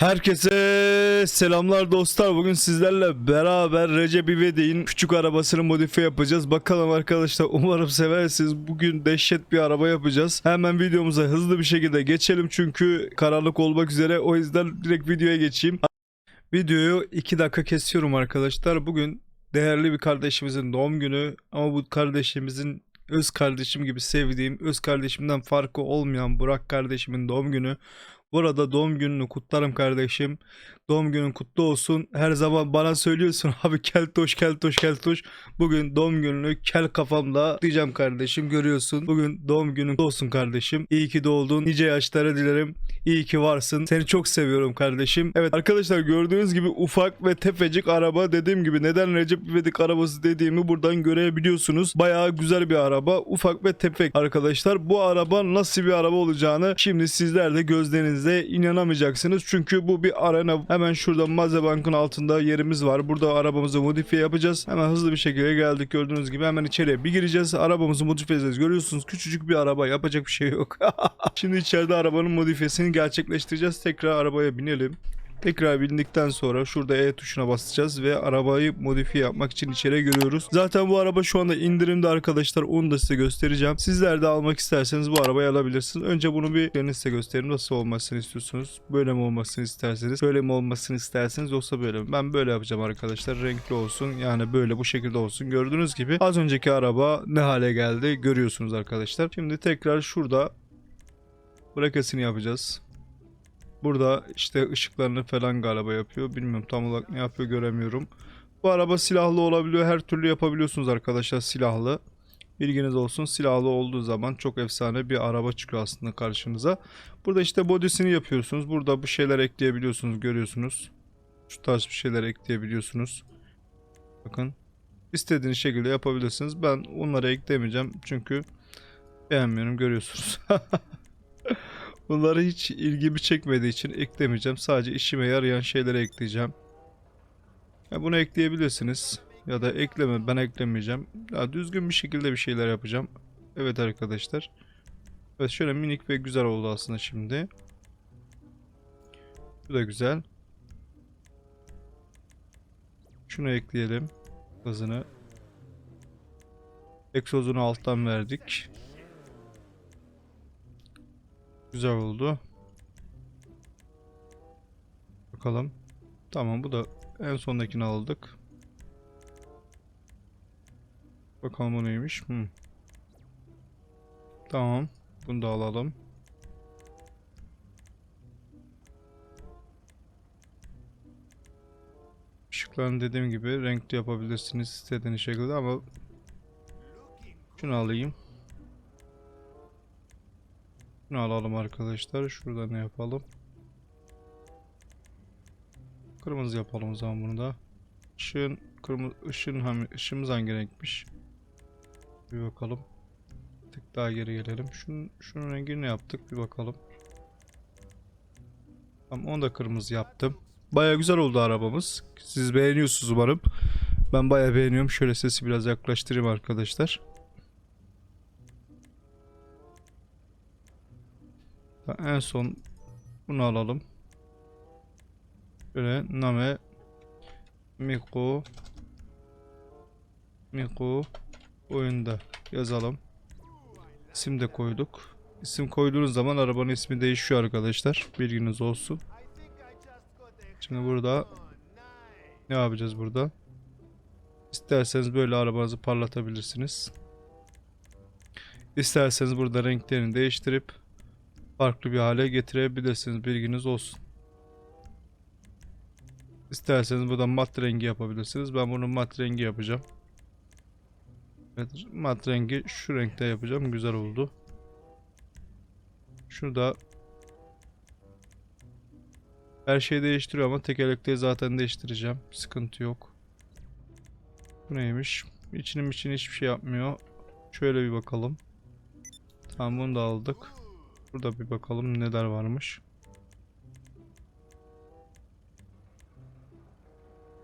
Herkese selamlar dostlar. Bugün sizlerle beraber Recep İvedik'in küçük arabasını modifiye yapacağız. Bakalım arkadaşlar umarım seversiniz. Bugün dehşet bir araba yapacağız. Hemen videomuza hızlı bir şekilde geçelim çünkü karanlık olmak üzere. O yüzden direkt videoya geçeyim. Videoyu 2 dakika kesiyorum arkadaşlar. Bugün değerli bir kardeşimizin doğum günü ama bu kardeşimizin öz kardeşim gibi sevdiğim, öz kardeşimden farkı olmayan Burak kardeşimin doğum günü. Burada doğum gününü kutlarım kardeşim. Doğum günün kutlu olsun. Her zaman bana söylüyorsun abi keltoş keltoş keltoş. Bugün doğum gününü kel kafamda diyeceğim kardeşim görüyorsun. Bugün doğum günün kutlu olsun kardeşim. İyi ki doğdun. Nice yaşlara dilerim. İyi ki varsın. Seni çok seviyorum kardeşim. Evet arkadaşlar gördüğünüz gibi ufak ve tefecik araba dediğim gibi neden Recep İvedik arabası dediğimi buradan görebiliyorsunuz. Bayağı güzel bir araba. Ufak ve tefek arkadaşlar. Bu araba nasıl bir araba olacağını şimdi sizler de gözlerinizle inanamayacaksınız. Çünkü bu bir arena. Hemen şurada Mazebank'ın altında yerimiz var. Burada arabamızı modifiye yapacağız. Hemen hızlı bir şekilde geldik gördüğünüz gibi. Hemen içeriye bir gireceğiz. Arabamızı modifiye edeceğiz. Görüyorsunuz küçücük bir araba. Yapacak bir şey yok. şimdi içeride arabanın modifiyesini gerçekleştireceğiz. Tekrar arabaya binelim. Tekrar bindikten sonra şurada E tuşuna basacağız ve arabayı modifiye yapmak için içeri giriyoruz. Zaten bu araba şu anda indirimde arkadaşlar. Onu da size göstereceğim. Sizler de almak isterseniz bu arabayı alabilirsiniz. Önce bunu bir size göstereyim. Nasıl olmasını istiyorsunuz? Böyle mi olmasını isterseniz? Böyle mi olmasını isterseniz yoksa böyle mi? Ben böyle yapacağım arkadaşlar. Renkli olsun. Yani böyle bu şekilde olsun. Gördüğünüz gibi az önceki araba ne hale geldi görüyorsunuz arkadaşlar. Şimdi tekrar şurada bırakasını yapacağız. Burada işte ışıklarını falan galiba yapıyor. Bilmiyorum tam olarak ne yapıyor göremiyorum. Bu araba silahlı olabiliyor. Her türlü yapabiliyorsunuz arkadaşlar silahlı. Bilginiz olsun silahlı olduğu zaman çok efsane bir araba çıkıyor aslında karşınıza. Burada işte bodysini yapıyorsunuz. Burada bu şeyler ekleyebiliyorsunuz görüyorsunuz. Şu tarz bir şeyler ekleyebiliyorsunuz. Bakın. istediğiniz şekilde yapabilirsiniz. Ben onları eklemeyeceğim çünkü beğenmiyorum görüyorsunuz. Bunları hiç ilgimi çekmediği için eklemeyeceğim. Sadece işime yarayan şeyleri ekleyeceğim. Ya bunu ekleyebilirsiniz. Ya da ekleme ben eklemeyeceğim. Ya düzgün bir şekilde bir şeyler yapacağım. Evet arkadaşlar. Evet şöyle minik ve güzel oldu aslında şimdi. Bu da güzel. Şunu ekleyelim. Hızını. Egzozunu alttan verdik. Güzel oldu. Bakalım. Tamam bu da en sondakini aldık. Bakalım bu neymiş. Hmm. Tamam. Bunu da alalım. Işıklarını dediğim gibi renkli yapabilirsiniz istediğiniz şekilde ama şunu alayım. Şunu alalım arkadaşlar. Şurada ne yapalım? Kırmızı yapalım o zaman bunu da. Işığın kırmızı ışığın ham ışığımız hangi renkmiş? Bir bakalım. Bir tık daha geri gelelim. Şunun, şunun rengini ne yaptık? Bir bakalım. Tamam onu da kırmızı yaptım. Baya güzel oldu arabamız. Siz beğeniyorsunuz umarım. Ben baya beğeniyorum. Şöyle sesi biraz yaklaştırayım arkadaşlar. En son bunu alalım. Böyle Name Miku Miku oyunda yazalım. İsim de koyduk. İsim koyduğunuz zaman arabanın ismi değişiyor arkadaşlar. Bilginiz olsun. Şimdi burada ne yapacağız burada? İsterseniz böyle arabanızı parlatabilirsiniz. İsterseniz burada renklerini değiştirip farklı bir hale getirebilirsiniz. Bilginiz olsun. İsterseniz buradan mat rengi yapabilirsiniz. Ben bunu mat rengi yapacağım. Evet, mat rengi şu renkte yapacağım. Güzel oldu. Şurada her şeyi değiştiriyor ama tekerlekleri zaten değiştireceğim. Sıkıntı yok. Bu neymiş? İçinin için hiçbir şey yapmıyor. Şöyle bir bakalım. Tamam bunu da aldık. Burada bir bakalım neler varmış.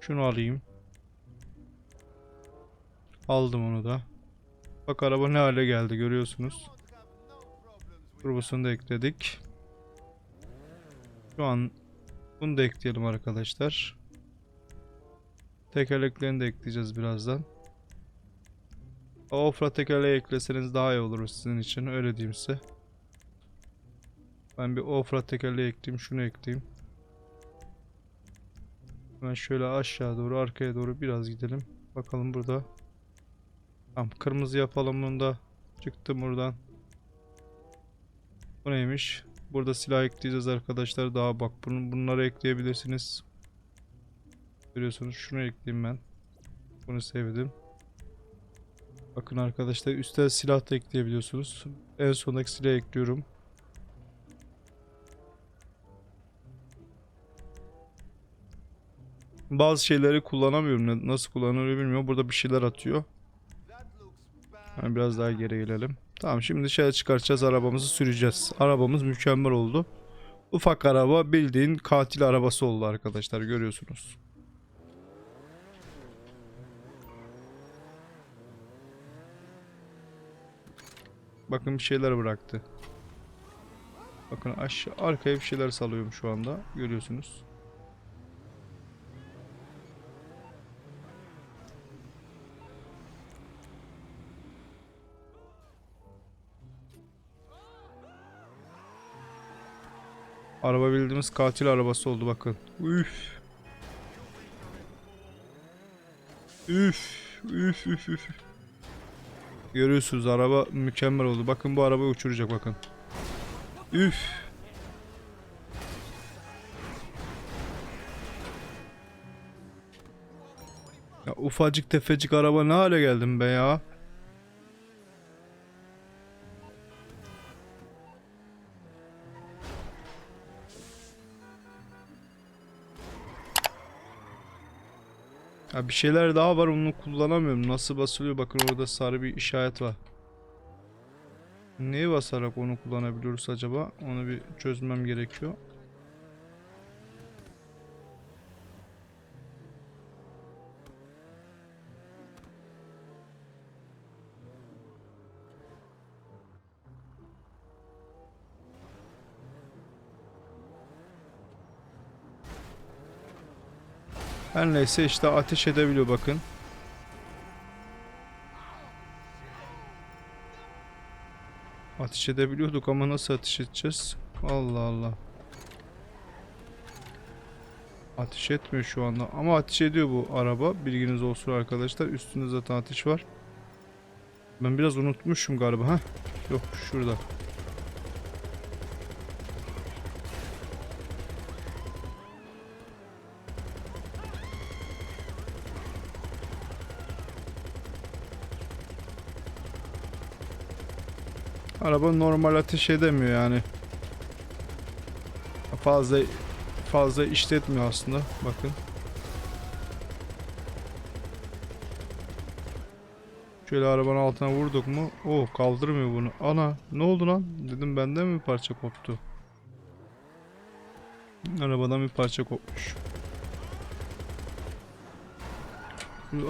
Şunu alayım. Aldım onu da. Bak araba ne hale geldi görüyorsunuz. Turbosunu da ekledik. Şu an Bunu da ekleyelim arkadaşlar. Tekerleklerini de ekleyeceğiz birazdan. Offroad tekerleği ekleseniz daha iyi olur sizin için öyle diyeyim size. Ben bir offroad tekerleği ekleyeyim şunu ekleyeyim. Hemen şöyle aşağı doğru arkaya doğru biraz gidelim. Bakalım burada. Tamam kırmızı yapalım bunu da. Çıktım buradan. Bu neymiş? Burada silah ekleyeceğiz arkadaşlar. Daha bak bunu, bunları ekleyebilirsiniz. Görüyorsunuz şunu ekleyeyim ben. Bunu sevdim. Bakın arkadaşlar üstte silah da ekleyebiliyorsunuz. En sondaki silah ekliyorum. Bazı şeyleri kullanamıyorum. Nasıl kullanılıyor bilmiyorum. Burada bir şeyler atıyor. Yani biraz daha geri gelelim. Tamam şimdi dışarı çıkartacağız arabamızı süreceğiz. Arabamız mükemmel oldu. Ufak araba bildiğin katil arabası oldu arkadaşlar görüyorsunuz. Bakın bir şeyler bıraktı. Bakın aşağı arkaya bir şeyler salıyorum şu anda görüyorsunuz. Araba bildiğimiz katil arabası oldu bakın. Üf. Üf. Üf üf üf. Görüyorsunuz araba mükemmel oldu. Bakın bu arabayı uçuracak bakın. Üf. Ya ufacık tefecik araba ne hale geldim be ya. Ya bir şeyler daha var onu kullanamıyorum. Nasıl basılıyor? Bakın orada sarı bir işaret var. Neye basarak onu kullanabiliyoruz acaba? Onu bir çözmem gerekiyor. Her neyse işte ateş edebiliyor bakın. Ateş edebiliyorduk ama nasıl ateş edeceğiz? Allah Allah. Ateş etmiyor şu anda ama ateş ediyor bu araba. Bilginiz olsun arkadaşlar. Üstünde zaten ateş var. Ben biraz unutmuşum galiba. ha? Yok şurada. Araba normal ateş edemiyor yani. Fazla fazla işletmiyor aslında. Bakın. Şöyle arabanın altına vurduk mu? Oh kaldırmıyor bunu. Ana ne oldu lan? Dedim benden mi parça koptu? Arabadan bir parça kopmuş.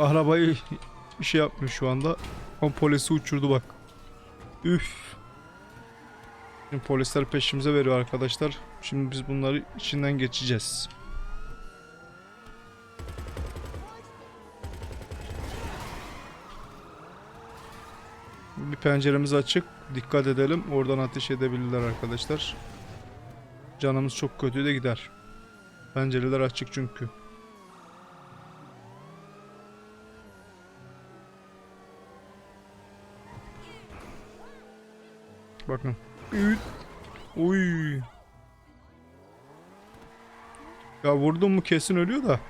Arabayı şey yapmış şu anda. Kompolisi uçurdu bak. Üf. Şimdi polisler peşimize veriyor arkadaşlar. Şimdi biz bunları içinden geçeceğiz. Bir penceremiz açık. Dikkat edelim. Oradan ateş edebilirler arkadaşlar. Canımız çok kötü de gider. Pencereler açık çünkü. Bakın. Üt. Uy. Ya vurdum mu kesin ölüyor da.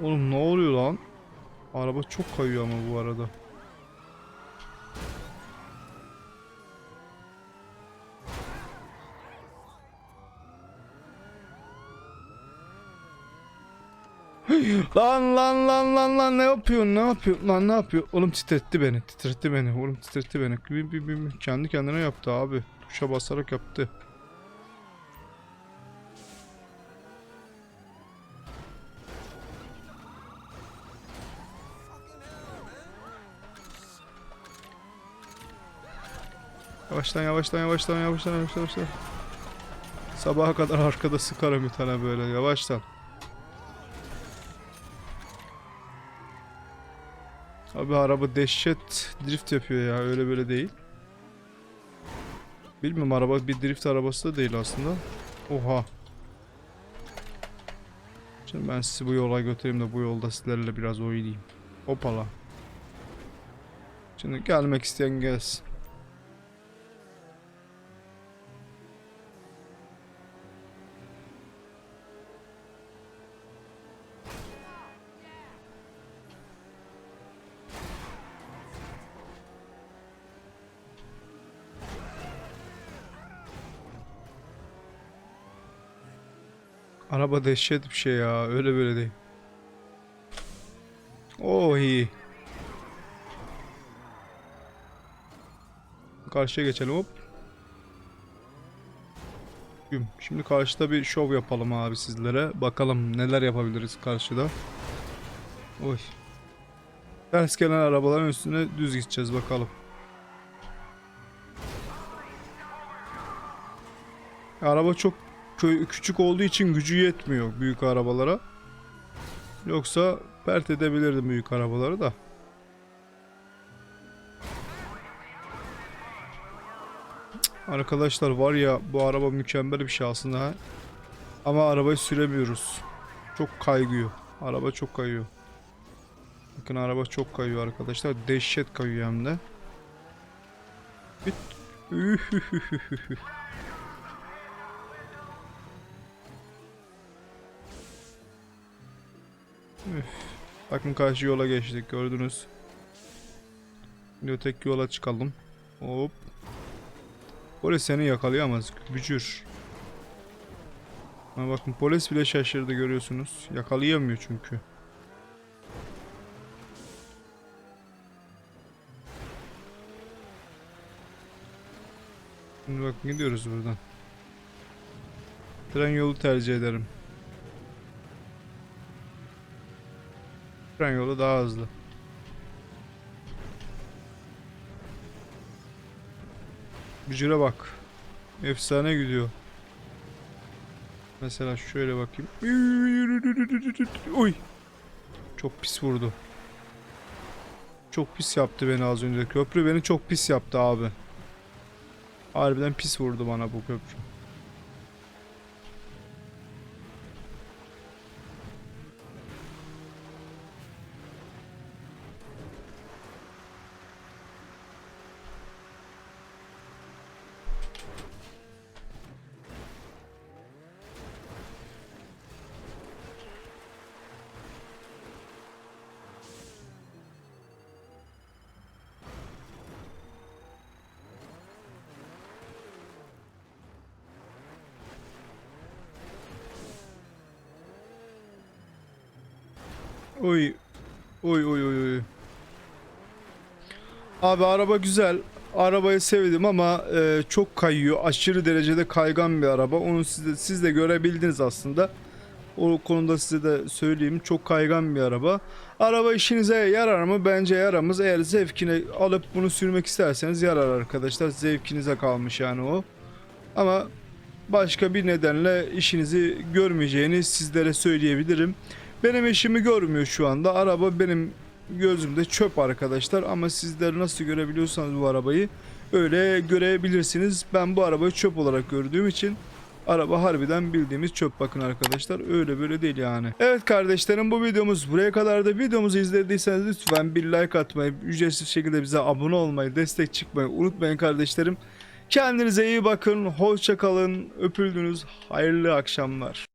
Oğlum ne oluyor lan? Araba çok kayıyor ama bu arada. Lan lan lan lan lan ne yapıyorsun ne yapıyorsun? Lan ne yapıyor? Oğlum titretti beni titretti beni oğlum titretti beni. Bir, bir, bir- kendi kendine yaptı abi. Tuşa basarak yaptı. Yavaştan yavaştan yavaştan yavaştan yavaştan yavaştan. Sabaha kadar arkada sıkarım bir tane böyle yavaştan. Abi araba dehşet drift yapıyor ya öyle böyle değil. Bilmiyorum araba bir drift arabası da değil aslında. Oha. Şimdi ben sizi bu yola götüreyim de bu yolda sizlerle biraz oynayayım. Hopala. Şimdi gelmek isteyen gelsin. Araba dehşet bir şey ya. Öyle böyle değil. Oh iyi. Karşıya geçelim hop. Şimdi karşıda bir şov yapalım abi sizlere. Bakalım neler yapabiliriz karşıda. Oy. Ters gelen arabaların üstüne düz gideceğiz bakalım. Araba çok küçük olduğu için gücü yetmiyor büyük arabalara. Yoksa pert edebilirdim büyük arabaları da. Arkadaşlar var ya bu araba mükemmel bir şey aslında ha. Ama arabayı süremiyoruz. Çok kaygıyor. Araba çok kayıyor. Bakın araba çok kayıyor arkadaşlar. Dehşet kayıyor hem de. Bit. Bakın karşı yola geçtik gördünüz. Şimdi öteki yola çıkalım. Hop. Polis seni yakalayamaz. Bücür. Ha bakın polis bile şaşırdı görüyorsunuz. Yakalayamıyor çünkü. Şimdi bakın gidiyoruz buradan. Tren yolu tercih ederim. Tren yolu daha hızlı. Bücüre bak. Efsane gidiyor. Mesela şöyle bakayım. Oy. Çok pis vurdu. Çok pis yaptı beni az önce. Köprü beni çok pis yaptı abi. Harbiden pis vurdu bana bu köprü. Oy. Oy oy oy oy. Abi araba güzel. Arabayı sevdim ama e, çok kayıyor. Aşırı derecede kaygan bir araba. Onu siz de, siz de görebildiniz aslında. O konuda size de söyleyeyim. Çok kaygan bir araba. Araba işinize yarar mı? Bence yaramaz. Eğer zevkine alıp bunu sürmek isterseniz yarar arkadaşlar. Zevkinize kalmış yani o. Ama başka bir nedenle işinizi görmeyeceğini sizlere söyleyebilirim. Benim eşimi görmüyor şu anda. Araba benim gözümde çöp arkadaşlar ama sizler nasıl görebiliyorsanız bu arabayı öyle görebilirsiniz. Ben bu arabayı çöp olarak gördüğüm için araba harbiden bildiğimiz çöp bakın arkadaşlar. Öyle böyle değil yani. Evet kardeşlerim bu videomuz buraya kadar da videomuzu izlediyseniz lütfen bir like atmayı, ücretsiz şekilde bize abone olmayı, destek çıkmayı unutmayın kardeşlerim. Kendinize iyi bakın, hoşça kalın, öpüldünüz, hayırlı akşamlar.